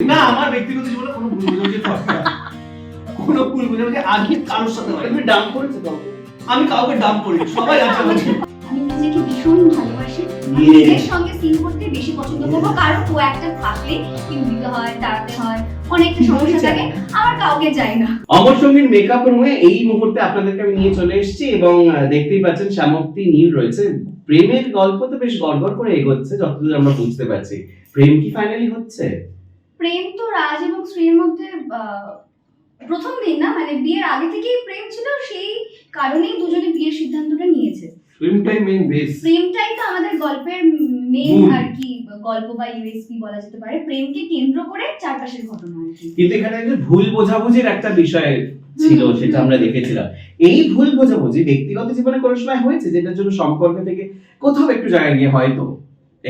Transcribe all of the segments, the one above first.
না আমার ব্যক্তিগত জীবনে কোনো ভুল বোঝাবুঝি হয় না। কোনো ভুল বোঝাবুঝি আগে কারোর সাথে হয় তুমি ডাম করেছ কাউকে। আমি কাউকে ডাম করি সবাই আছে আমি নিজেকে ভীষণ ভালোবাসি নিজের সঙ্গে সিন করতে বেশি পছন্দ করব কারণ একটা থাকলে হয় তাড়াতে হয় অনেকটা সমস্যা থাকে আমার কাউকে চাই না। অমর সঙ্গীর মেকআপ রুমে এই মুহূর্তে আপনাদেরকে আমি নিয়ে চলে এসেছি এবং দেখতেই পাচ্ছেন সামক্তি নীল রয়েছে। প্রেমের গল্প তো বেশ গড়গড় করে এগোচ্ছে যতদূর আমরা বুঝতে পারছি। প্রেম কি ফাইনালি হচ্ছে? প্রেম তো রাজ এবং শ্রীর মধ্যে প্রথম দিন না? মানে বিয়ের আগে থেকেই প্রেম ছিল সেই কারণেই দুজনে বিয়ের সিদ্ধান্তটা নিয়েছে। ফিল্মটাই মেইন বেস প্রেমটাই তো আমাদের গল্পের মূল। আর কি গল্প বা ইউএসপি বলা যেতে পারে। প্রেমকে কেন্দ্র করে চারপাশের ঘটনা আর কি। কিন্তু এখানে একটা ভুল বোঝাবুঝির একটা বিষয় ছিল সেটা আমরা দেখেছিলাম। এই ভুল বোঝাবুঝি ব্যক্তিগত জীবনে কোনো সময় হয়েছে যেটার জন্য সম্পর্ক থেকে কোথাও একটু জায়গায় গিয়ে হয়তো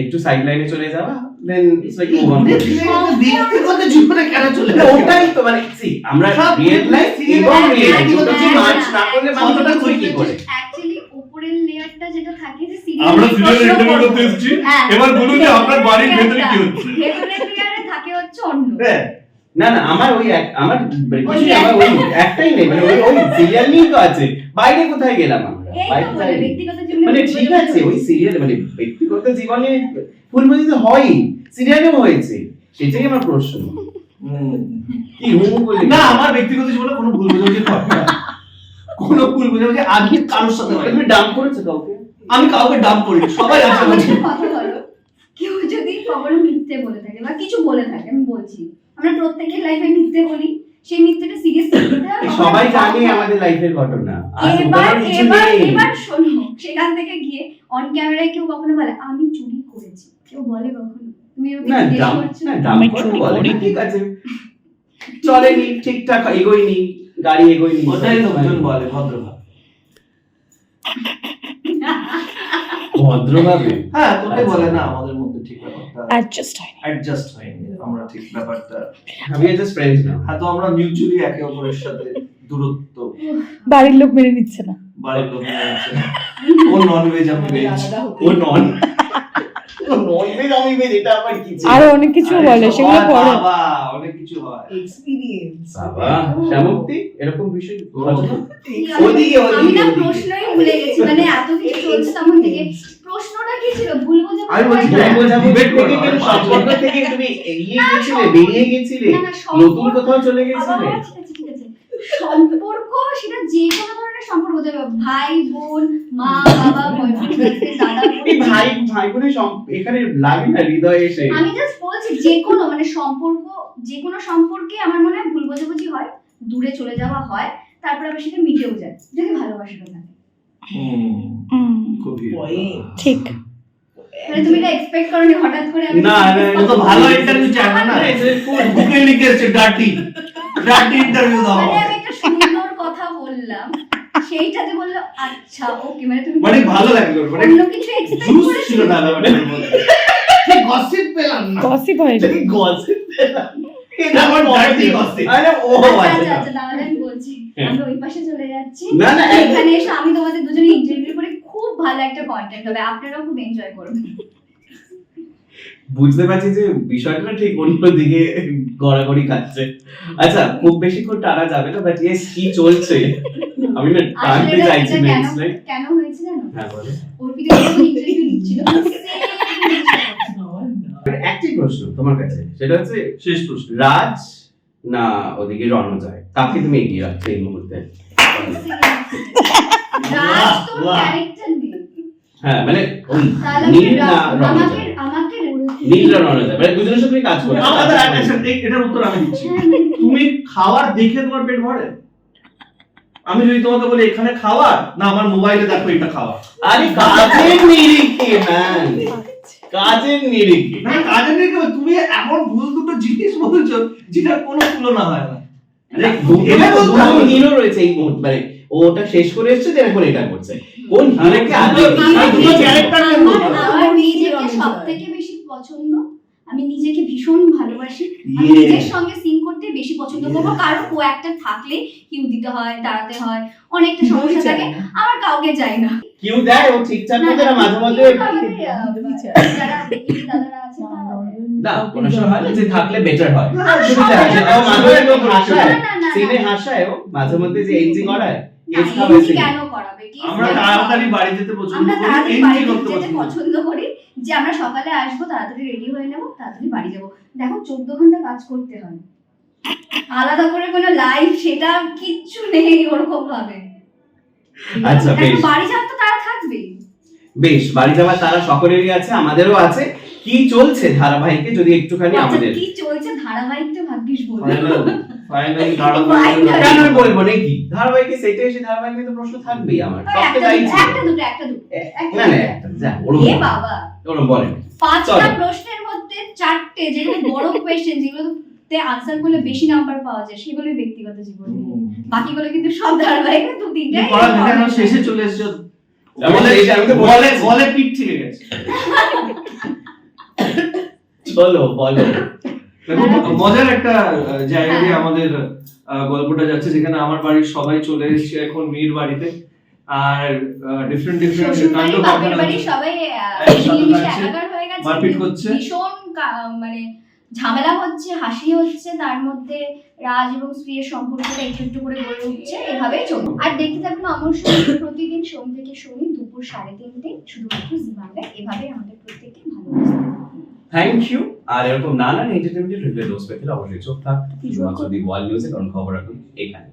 একটু সাইড লাইনে চলে যাওয়া দেন ইটস লাইক ব্যক্তিগত জীবনে কেন চলে ওটাই তো মানে see, আমরা রিয়েল লাইফ এবং রিয়েল। যে মাছ না করলে মাংসটা করি কি করে। অ্যাকচুয়ালি উপরের লেয়ারটা যেটা থাকে যে আমরা সিরিয়াল সিরিয়াল ইন্টারভিউ করতে এসেছি। এবার বলুন যে আপনার বাড়ির ভেতরে কি হচ্ছে? ভেতরের লেয়ারে থাকে হচ্ছে অন্য। হ্যাঁ। না না আমার ওই আমার ওই একটাই নেই মানে ওই সিরিয়াল নিয়েই তো আছে। বাইরে কোথায় গেলাম আমরা? মানে ঠিক আছে ওই সিরিয়াল মানে ব্যক্তিগত জীবনে ভুল বোঝাতে হয়ই সিরিয়ালেও হয়েছে। সেটাই আমার প্রশ্ন। কি না আমার ব্যক্তিগত জীবনে কোনো ভুল বোঝাবুঝি হয় না। কোনো ভুল বোঝাবুঝি আগে কারোর সাথে হয় তুমি ডাম করেছ কাউকে? আমি কাউকে ডাম করি সবাই আছে আমাকে আমাদের। কথা বলো। কেউ যদি কখনো মিথ্যে বলে থাকে বা কিছু বলে থাকে আমি বলছি। আমরা প্রত্যেকের লাইফে মিথ্যে বলি। সেই মিথ্যেটা সিরিয়াস সবাই জানে আমাদের লাইফের ঘটনা। এবার এবার এবার শোনো সেখান থেকে গিয়ে অন ক্যামেরায় কেউ কখনো বলে আমি চুরি করেছি। কেউ বলে কখনো? তুমি ওকে। ঠিক আছে। চলেনি ঠিকঠাক এগোয়নি গাড়ি এগোয়নি। ওটাই লোকজন বলে ভদ্রভাব। ভদ্রভাবে? হ্যাঁ তোকে আচ্ছা। বলে না আমাদের মধ্যে ঠিক ব্যাপারটা অ্যাডজাস্ট হয় অ্যাডজাস্ট হয়নি। ঠিক ব্যাপারটা। আমি জাস্ট ফ্রেন্ডস না। হ্যাঁ তো আমরা মিউচুয়ালি একে অপরের সাথে দূরত্ব। বাড়ির লোক মেনে নিচ্ছে না। বাড়ির লোক মেনে নিচ্ছে না। ও নন ভেজ আমি ভেজ ও নন? আরও অনেক কিছু বলে সেগুলো পরে অনেক কিছু হয়। এক্সপিরিয়েন্স বাবা শ্যামক্তি এরকম বিষয় ওদিকে, ওদিকে, প্রশ্নই ভুলে গেছি মানে এত কিছু চলছে তখন থেকে। কি ছিল? ভুল আমি বলছি, থেকে কিন্তু সম্পর্ক থেকে তুমি এগিয়ে গেছিলে বেরিয়ে গেছিলে না, না, সম্পর্ক- নতুন কোথাও চলে গেছিলে? বাবা, ঠিক আছে, ঠিক আছে। সম্পর্ক সেটা যে কোনো ধরনের সম্পর্ক হতে পারে। ভাই বোন মা বাবা বয়ফ্রেন্ড দাদা ভাই ভাই বোনের এখানে লাগে না হৃদয়ে এসে। আমি জাস্ট বলছি যে কোনো মানে সম্পর্ক যে কোনো সম্পর্কে আমার মনে হয় ভুল বোঝাবুঝি হয় দূরে চলে যাওয়া হয় তারপর আবার সেটা মিটেও যায়। যদি ভালোবাসাটা থাকে হুম, খুবই ঠিক। মানে তুমি এটা এক্সপেক্ট করনি হঠাৎ করে আমি না, না, ও তো ভালো ইন্টারভিউ চায় না? না বুকে লিখে এসছে ডার্টি ডার্টি ইন্টারভিউ দাও মানে আমি একটা সুন্দর কথা বললাম সেইটাতে বলল আচ্ছা ওকে মানে তুমি মানে ভালো লাগল মানে অন্য কিছু এক্সপেক্ট জুস ছিল না ব্যাপারটার গসিপ পেলাম না। গসিপ হয় এই gossip এটা আমার ডার্টি গসিপ আরে ও আচ্ছা আচ্ছা আচ্ছা। আমি বলছি হ্যাঁ। আমরা ওই পাশে চলে যাচ্ছি। না, না, এখানে এসে আমি তোমাদের দুজনে ইন্টারভিউ ভালো একটা কন্টেন্ট হবে আপনারাও খুব এনজয় করবেন। বুঝতে পারছি যে বিষয়টা ঠিক অন্য অন্যদিকে গড়াগড়ি খাচ্ছে আচ্ছা খুব বেশিক্ষণ টানা যাবে না বাট ইয়েস কি চলছে? আমি না টানতে চাইছি কেন হয়েছে জানো? হ্যাঁ বলো। অর্পিতা ইন্টারভিউ একটি প্রশ্ন তোমার কাছে সেটা হচ্ছে শেষ প্রশ্ন। রাজ না ওদিকে রণজয় কাকে তুমি এগিয়ে রাখছো এই মুহূর্তে? রাজ তো ক্যারেক্টার হ্যাঁ মানে মানে দুজনের সাথে কাজ করে আমাদের attention, এই- এটার উত্তর আমি দিচ্ছি। তুমি খাবার দেখে তোমার পেট ভরে? আমি যদি তোমাকে বলি এখানে খাবার না আমার মোবাইলে দেখো এটা খাওয়া আরে কাজের নিরিখে ম্যান কাজের নিরিখে। মানে কাজে নেই তুমি এমন ভুল দুটো জিনিস বলছো যেটা কোনো তুলনা হয় না। নীলও রয়েছে এই মুহূর্তে মানে ওটা শেষ করে এসেছে যে এখন এটা করছে। কোন হিরোকে আগে আমার নিজেকে রণজয়। সব থেকে বেশি পছন্দ আমি নিজেকে ভীষণ ভালোবাসি। আমি নিজের সঙ্গে সিন করতে বেশি পছন্দ করব কারণ ও একটা থাকলে কিউ দিতে হয় দাঁড়াতে হয় অনেকটা সমস্যা থাকে আমার কাউকে চাই না। কিউ দেয় ও ঠিকঠাক মতো না মাঝে এই দাদারা আছে না কোনো সময় হয় যে থাকলে বেটার হয়। সবাই যায়, মাঝে মধ্যে হাসায় সিনে হাসায় ও মাঝে মধ্যে যে এনজি করায়। আমরা তাড়াতাড়ি বাড়ি যেতে পছন্দ করি এনজয় করতে পছন্দ করি। যে আমরা সকালে আসব তাড়াতাড়ি রেডি হয়ে নেব তাড়াতাড়ি বাড়ি যাব। দেখো চোদ্দ ঘণ্টা কাজ করতে হয়। আলাদা করে কোনো লাইফ সেটা কিচ্ছু নেই ওরকম ভাবে আচ্ছা, বেশ। বাড়ি যাওয়ার তো তারা থাকবেই। বেশ বাড়ি যাওয়ার তারা সকলেরই আছে আমাদেরও আছে। কি চলছে ধারাবাহিকে যদি একটুখানি আচ্ছা, আমাদের? কি চলছে ধারাবাহিকটা ভাগ্যিস বলব ফাইনালি. কেন বলব নাকি? ধারাবাহিকে সেটে এসে ধারাবাহিকে তো প্রশ্ন থাকবেই আমার। একটা দুটো, ছিল। একটা দুটো একটা দুটো না না একটা যা ওরম এ বাবা। ওরম বলেন। পাঁচটা প্রশ্নের মধ্যে চারটে যেগুলো বড় কোয়েশ্চেন যেগুলোতে আনসার করলে বেশি নাম্বার পাওয়া যায় সেগুলোই ব্যক্তিগত জীবন। বাকিগুলো কিন্তু সব ধারাবাহিক দু তিনটাই পড়া শেষে চলে এসেছ। বলে তো বলে। বলে পিঠ থেকে গেছে। চলো বলো। মজার একটা জায়গা দিয়ে। আমাদের গল্পটা যাচ্ছে যেখানে আমার বাড়ির সবাই চলে এসেছে এখন বাড়িতে আর ডিফারেন্ট ডিফারেন্ট কাণ্ড। সবাই মারপিট করছে। ভীষণ মানে ঝামেলা হচ্ছে হাসি হচ্ছে তার মধ্যে রাজ এবং স্ত্রীর সম্পর্কটা একটু একটু করে গড়ে উঠছে এভাবেই চলবে আর দেখতে থাকুন অমর সঙ্গী প্রতিদিন সোম থেকে শনি দুপুর সাড়ে তিনটে শুধুমাত্র জি বাংলায় এভাবে আমাদের প্রত্যেককে ভালোবাসতে থাকুন। থ্যাংক ইউ আর এরকম নানান এন্টারটেনমেন্টের রিভিউ ডোজ পেতে অবশ্যই চোখ থাক। শুধুমাত্র দি ওয়ার্ল্ড নিউজে কারণ খবর রাখুন এখানে